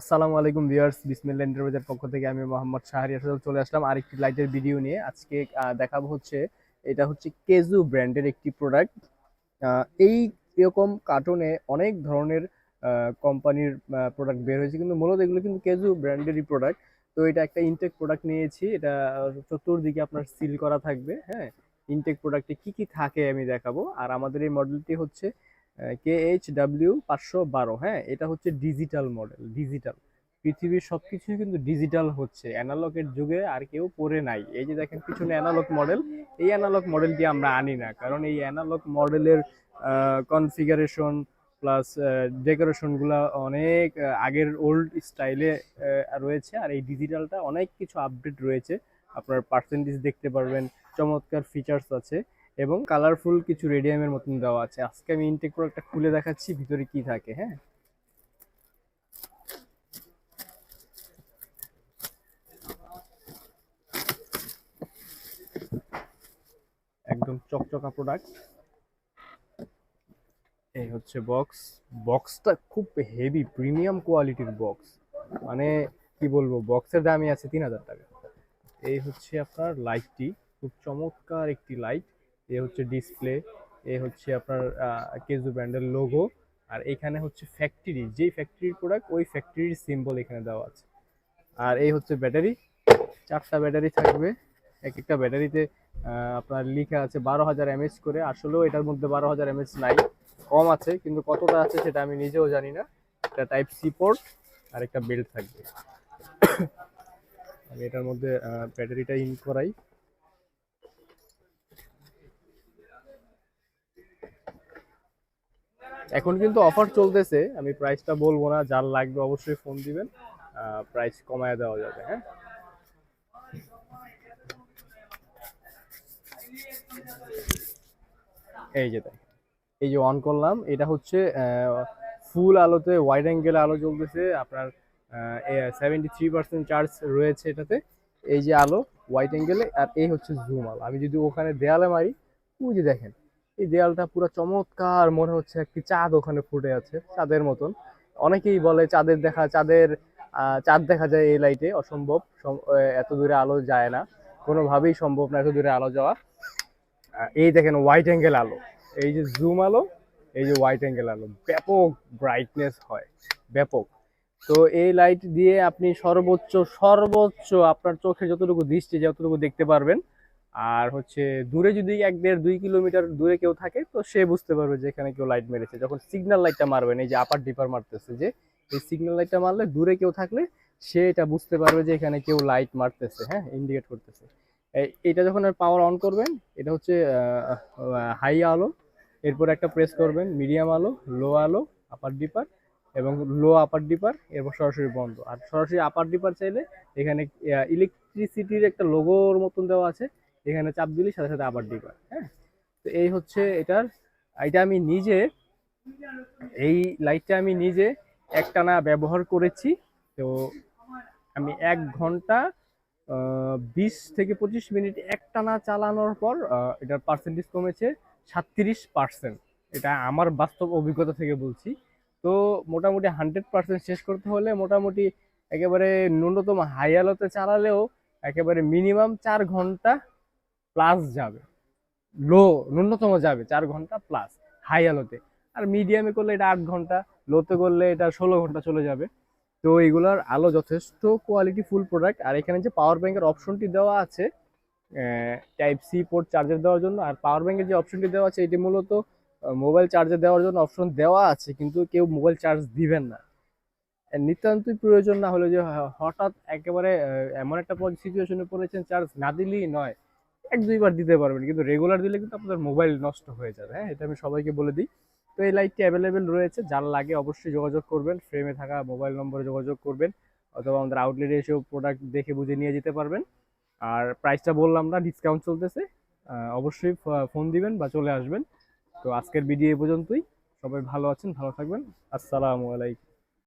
আসসালামু আলাইকুম ভিউয়ার্স, বিসমিল্লাহ এন্টারপ্রাইজের পক্ষ থেকে আমি মোহাম্মদ শাহরি আসাদ চলে আসলাম আরেকটি লাইটের ভিডিও নিয়ে। আজকে দেখাবো হচ্ছে, এটা হচ্ছে কেজু ব্র্যান্ডের একটি প্রোডাক্ট এই এরকম কার্টুনে অনেক ধরনের কোম্পানির প্রোডাক্ট বের হয়েছে। কিন্তু মূলত এগুলো কিন্তু কেজু ব্র্যান্ডেরই প্রোডাক্ট তো এটা একটা ইনটেক প্রোডাক্ট নিয়েছি। এটা চতুর্দিকে আপনার সিল করা থাকবে হ্যাঁ? ইনটেক প্রোডাক্টে কি কি থাকে আমি দেখাবো। আর আমাদের এই মডেলটি হচ্ছে কে এইচ ডাব্লিউ পাঁচশো বারো হ্যাঁ এটা হচ্ছে ডিজিটাল মডেল ডিজিটাল পৃথিবীর সবকিছুই কিন্তু ডিজিটাল হচ্ছে অ্যানালগের যুগে আর কেউ পড়ে নাই। এই যে দেখেন, পিছনে অ্যানালগ মডেল এই অ্যানালগ মডেলটি আমরা আনি না, কারণ এই অ্যানালগ মডেলের কনফিগারেশন প্লাস ডেকোরেশনগুলো অনেক আগের ওল্ড স্টাইলে রয়েছে, আর এই ডিজিটালটা অনেক কিছু আপডেট রয়েছে। আপনার পার্সেন্টেজ দেখতে পারবেন, চমৎকার ফিচার্স আছে। এবং কালারফুল কিছু রেডিয়ামের মতন দেওয়া আছে। আজকে আমি ইনটেক প্রোডাক্টটা খুলে দেখাচ্ছি, ভিতরে কি থাকে হ্যাঁ? একদম চকচকা প্রোডাক্ট এই হচ্ছে বক্স বক্সটা খুব হেভি প্রিমিয়াম কোয়ালিটির বক্স মানে কি বলব বক্সের দামই আছে তিন হাজার টাকা। এই হচ্ছে আপনার লাইটটি খুব চমৎকার একটি লাইট এ হচ্ছে ডিসপ্লে এ হচ্ছে আপনার কেজু ব্র্যান্ডের লোগো আর এখানে হচ্ছে ফ্যাক্টরি যেই ফ্যাক্টরির প্রোডাক্ট ওই ফ্যাক্টরির সিম্বল এখানে দেওয়া আছে। আর এই হচ্ছে ব্যাটারি চারটা ব্যাটারি থাকবে। এক একটা ব্যাটারিতে আপনার লিখা আছে বারো হাজার এমএচ করে। আসলেও এটার মধ্যে বারো হাজার এমএচ নাই, কম আছে, কিন্তু কতটা আছে সেটা আমি নিজেও জানি না। একটা টাইপ সি পোর্ট আর একটা বেল্ট থাকবে। আমি এটার মধ্যে ব্যাটারিটা ইন করাই। এখন কিন্তু অফার চলতেছে, আমি প্রাইসটা বলব না, যার লাগবে অবশ্যই ফোন দিবেন প্রাইস কমায় দেওয়া যাবে হ্যাঁ? এই যে দেখ, এই যে অন করলাম, এটা হচ্ছে ফুল আলোতে ওয়াইড অ্যাঙ্গেল আলো জ্বলতেছে, আপনার সেভেন্টি থ্রি পার্সেন্ট চার্জ রয়েছে এটাতে, এই যে আলো হোয়াইট অ্যাঙ্গেলে আর এই হচ্ছে জুম আলো, আমি যদি ওখানে দেয়ালে মারি, ওই যে দেখেন এই দেয়ালটা পুরো চমৎকার মনে হচ্ছে একটি চাঁদ ওখানে ফুটে আছে, চাঁদের মতন। অনেকেই বলে চাঁদের দেখা, চাঁদের চাঁদ দেখা যায় এই লাইটে অসম্ভব। এত দূরে আলো যায় না। কোনোভাবেই সম্ভব না এত দূরে আলো যাওয়া। এই দেখেন হোয়াইট অ্যাঙ্গেল আলো। এই যে জুম আলো, এই যে হোয়াইট অ্যাঙ্গেল আলো। ব্যাপক ব্রাইটনেস হয়, ব্যাপক। তো এই লাইট দিয়ে আপনি সর্বোচ্চ সর্বোচ্চ আপনার চোখে যতটুকু দৃষ্টি, যতটুকু দেখতে পারবেন আর হচ্ছে দূরে যদি এক দেড় দুই কিলোমিটার দূরে কেউ থাকে, তো সে বুঝতে পারবে যে এখানে কেউ লাইট মেরেছে। যখন সিগন্যাল লাইটটা মারবেন এই যে আপার ডিপার মারতেছে যে, এই সিগন্যাল লাইটটা মারলে দূরে কেউ থাকলে সে এটা বুঝতে পারবে যে এখানে কেউ লাইট মারতেছে হ্যাঁ ইন্ডিকেট করতেছে। এটা যখন পাওয়ার অন করবেন, এটা হচ্ছে হাই আলো, এরপর একটা প্রেস করবেন মিডিয়াম আলো লো আলো আপার ডিপার এবং লো আপার ডিপার এরপর সরাসরি বন্ধ। আর সরাসরি আপার ডিপার চাইলে এখানে ইলেকট্রিসিটির একটা লোগোর মতন দেওয়া আছে। এখানে চাপ দিলে সাথে সাথে আপার ডিপার হ্যাঁ? তো এই হচ্ছে এটার এটা আমি নিজে, এই লাইটটা আমি নিজে একটানা ব্যবহার করেছি। তো আমি এক ঘণ্টা বিশ থেকে পঁচিশ মিনিট একটানা চালানোর পর এটার পার্সেন্টেজ কমেছে সাতত্রিশ পার্সেন্ট এটা আমার বাস্তব অভিজ্ঞতা থেকে বলছি। তো মোটামুটি হান্ড্রেড পার্সেন্ট শেষ করতে হলে মোটামুটি একেবারে ন্যূনতম হাই আলোতে চালালেও একেবারে মিনিমাম চার ঘণ্টা প্লাস যাবে। লো ন্যূনতম যাবে চার ঘণ্টা প্লাস হাই আলোতে। আর মিডিয়ামে করলে এটা আট ঘণ্টা লোতে করলে এটা ষোলো ঘণ্টা চলে যাবে। তো এগুলার আলো যথেষ্ট কোয়ালিটি ফুল প্রোডাক্ট আর এখানে যে পাওয়ার ব্যাংকের অপশনটি দেওয়া আছে টাইপ সি পোর্ট চার্জার দেওয়ার জন্য, আর পাওয়ার ব্যাংকের যে অপশনটি দেওয়া আছে, এটি মূলত মোবাইল চার্জার দেওয়ার জন্য অপশন দেওয়া আছে, কিন্তু কেউ মোবাইল চার্জ দিবেন না। নিতান্তই প্রয়োজন না হলে যে হঠাৎ একেবারে এমন একটা সিচুয়েশনে পড়েছেন চার্জ না দিলেই নয়। এক দুইবার দিতে পারবেন, কিন্তু রেগুলার দিলে কিন্তু আপনাদের মোবাইল নষ্ট হয়ে যাবে। হ্যাঁ এটা আমি সবাইকে বলে দিই। তো এই লাইটটি অ্যাভেলেবেল রয়েছে, যার লাগে অবশ্যই যোগাযোগ করবেন ফ্রেমে থাকা মোবাইল নম্বরে যোগাযোগ করবেন, অথবা আমাদের আউটলেটে এসেও প্রোডাক্ট দেখে বুঝে নিয়ে যেতে পারবেন। আর প্রাইসটা বললাম না ডিসকাউন্ট চলতেছে। অবশ্যই ফোন দিবেন বা চলে আসবেন। তো আজকের ভিডিও এই পর্যন্তই। সবাই ভালো আছেন, ভালো থাকবেন। আসসালামু আলাইকুম।